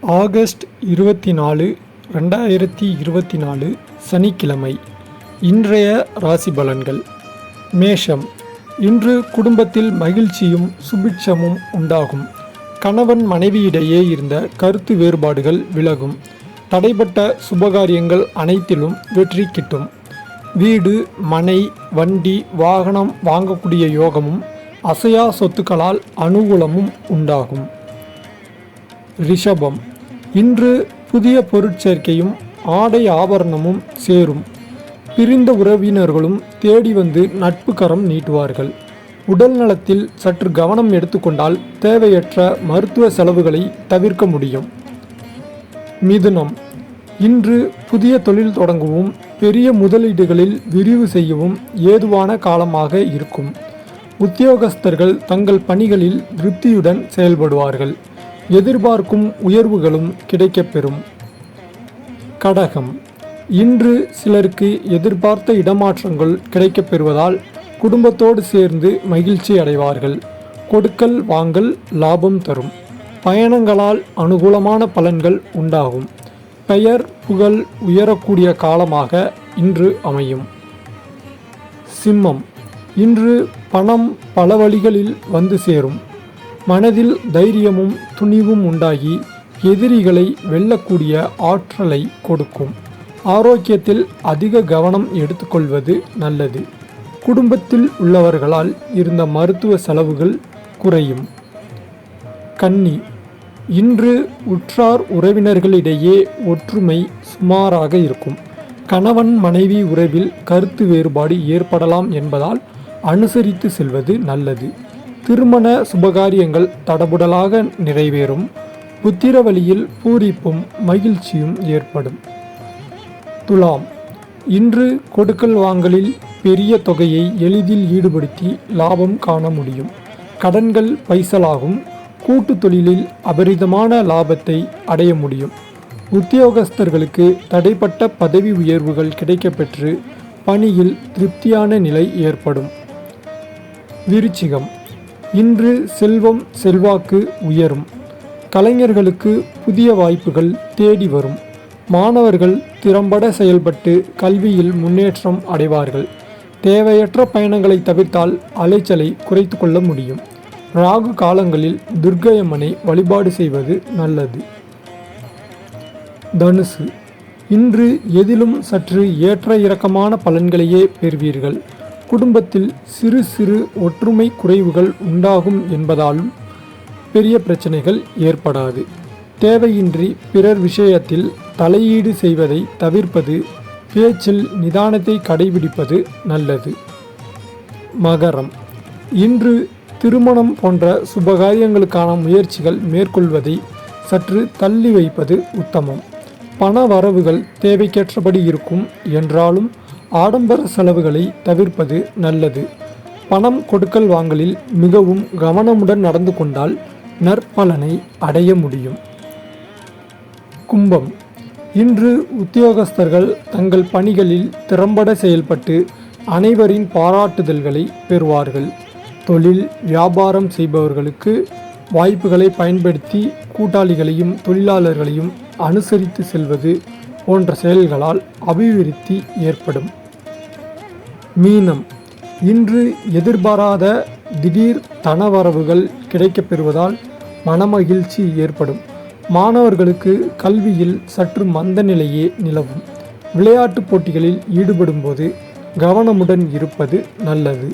August இருபத்தி நாலு ரெண்டாயிரத்தி இருபத்தி நாலு சனிக்கிழமை. இன்றைய ராசி பலன்கள். மேஷம். இன்று குடும்பத்தில் மகிழ்ச்சியும் சுபிட்சமும் உண்டாகும். கணவன் மனைவியிடையே இருந்த கருத்து வேறுபாடுகள் விலகும். தடைப்பட்ட சுபகாரியங்கள் அனைத்திலும் வெற்றி கிட்டும். வீடு மனை வண்டி வாகனம் வாங்கக்கூடிய யோகமும் அசையா சொத்துக்களால் அனுகூலமும் உண்டாகும். ரிஷபம். இன்று புதிய பொருட்சேர்க்கையும் ஆடை ஆபரணமும் சேரும். பிரிந்த உறவினர்களும் தேடி வந்து நட்பு கரம் நீட்டுவார்கள். உடல் நலத்தில் சற்று கவனம் எடுத்துக்கொண்டால் தேவையற்ற மருத்துவ செலவுகளை தவிர்க்க முடியும். மிதுனம். இன்று புதிய தொழில் தொடங்கவும் பெரிய முதலீடுகளில் விரிவு செய்யவும் ஏதுவான காலமாக இருக்கும். உத்தியோகஸ்தர்கள் தங்கள் பணிகளில் திருப்தியுடன் செயல்படுவார்கள். எதிர்பார்க்கும் உயர்வுகளும் கிடைக்கப்பெறும். கடகம். இன்று சிலருக்கு எதிர்பார்த்த இடமாற்றங்கள் கிடைக்கப்பெறுவதால் குடும்பத்தோடு சேர்ந்து மகிழ்ச்சி அடைவார்கள். கொடுக்கல் வாங்கல் லாபம் தரும். பயணங்களால் அனுகூலமான பலன்கள் உண்டாகும். பெயர் புகழ் உயரக்கூடிய காலமாக இன்று அமையும். சிம்மம். இன்று பணம் பல வழிகளில் வந்து சேரும். மனதில் தைரியமும் துணிவும் உண்டாகி எதிரிகளை வெல்லக்கூடிய ஆற்றலை கொடுக்கும். ஆரோக்கியத்தில் அதிக கவனம் எடுத்துக்கொள்வது நல்லது. குடும்பத்தில் உள்ளவர்களால் இருந்த மருத்துவ செலவுகள் குறையும். கன்னி. இன்று உற்றார் உறவினர்களிடையே ஒற்றுமை சுமாராக இருக்கும். கணவன் மனைவி உறவில் கருத்து வேறுபாடு ஏற்படலாம் என்பதால் அனுசரித்து செல்வது நல்லது. திருமண சுபகாரியங்கள் தடபுடலாக நிறைவேறும். புத்திரவழியில் பூரிப்பும் மகிழ்ச்சியும் ஏற்படும். துலாம். இன்று கொடுக்கல் வாங்கலில் பெரிய தொகையை எளிதில் ஈடுபடுத்தி லாபம் காண முடியும். கடன்கள் பைசலாகும். கூட்டு தொழிலில் அபரிதமான லாபத்தை அடைய முடியும். உத்தியோகஸ்தர்களுக்கு தடைப்பட்ட பதவி உயர்வுகள் கிடைக்கப்பெற்று பணியில் திருப்தியான நிலை ஏற்படும். விருச்சிகம். இன்று செல்வம் செல்வாக்கு உயரும். கலைஞர்களுக்கு புதிய வாய்ப்புகள் தேடி வரும். மாணவர்கள் திறம்பட செயல்பட்டு கல்வியில் முன்னேற்றம் அடைவார்கள். தேவையற்ற பயணங்களை தவிர்த்தால் அலைச்சலை குறைத்து கொள்ள முடியும். ராகு காலங்களில் துர்க்கையம்மனை வழிபாடு செய்வது நல்லது. தனுசு. இன்று எதிலும் சற்று ஏற்ற இறக்கமான பலன்களையே பெறுவீர்கள். குடும்பத்தில் சிறு சிறு ஒற்றுமை குறைவுகள் உண்டாகும் என்பதாலும் பெரிய பிரச்சனைகள் ஏற்படாது. தேவையின்றி பிறர் விஷயத்தில் தலையீடு செய்வதை தவிர்ப்பது பேச்சில் நிதானத்தை கடைபிடிப்பது நல்லது. மகரம். இன்று திருமணம் போன்ற சுபகாரியங்களுக்கான முயற்சிகள் மேற்கொள்வதை சற்று தள்ளி வைப்பது உத்தமம். பண வரவுகள் தேவைக்கேற்றபடி இருக்கும் என்றாலும் ஆடம்பர செலவுகளை தவிர்ப்பது நல்லது. பணம் கொடுக்கல் வாங்கலில் மிகவும் கவனமுடன் நடந்து கொண்டால் நற்பலனை அடைய முடியும். கும்பம். இன்று உத்தியோகஸ்தர்கள் தங்கள் பணிகளில் திறம்பட செயல்பட்டு அனைவரின் பாராட்டுதல்களை பெறுவார்கள். தொழில் வியாபாரம் செய்பவர்களுக்கு வாய்ப்புகளை பயன்படுத்தி கூட்டாளிகளையும் தொழிலாளர்களையும் அனுசரித்து செல்வது போன்ற செயல்களால் அபிவிருத்தி ஏற்படும். மீனம். இன்று எதிர்பாராத திடீர் தனவரவுகள் கிடைக்கப்பெறுவதால் மனமகிழ்ச்சி ஏற்படும். மாணவர்களுக்கு கல்வியில் சற்று மந்த நிலையே நிலவும். விளையாட்டுப் போட்டிகளில் ஈடுபடும்போது கவனமுடன் இருப்பது நல்லது.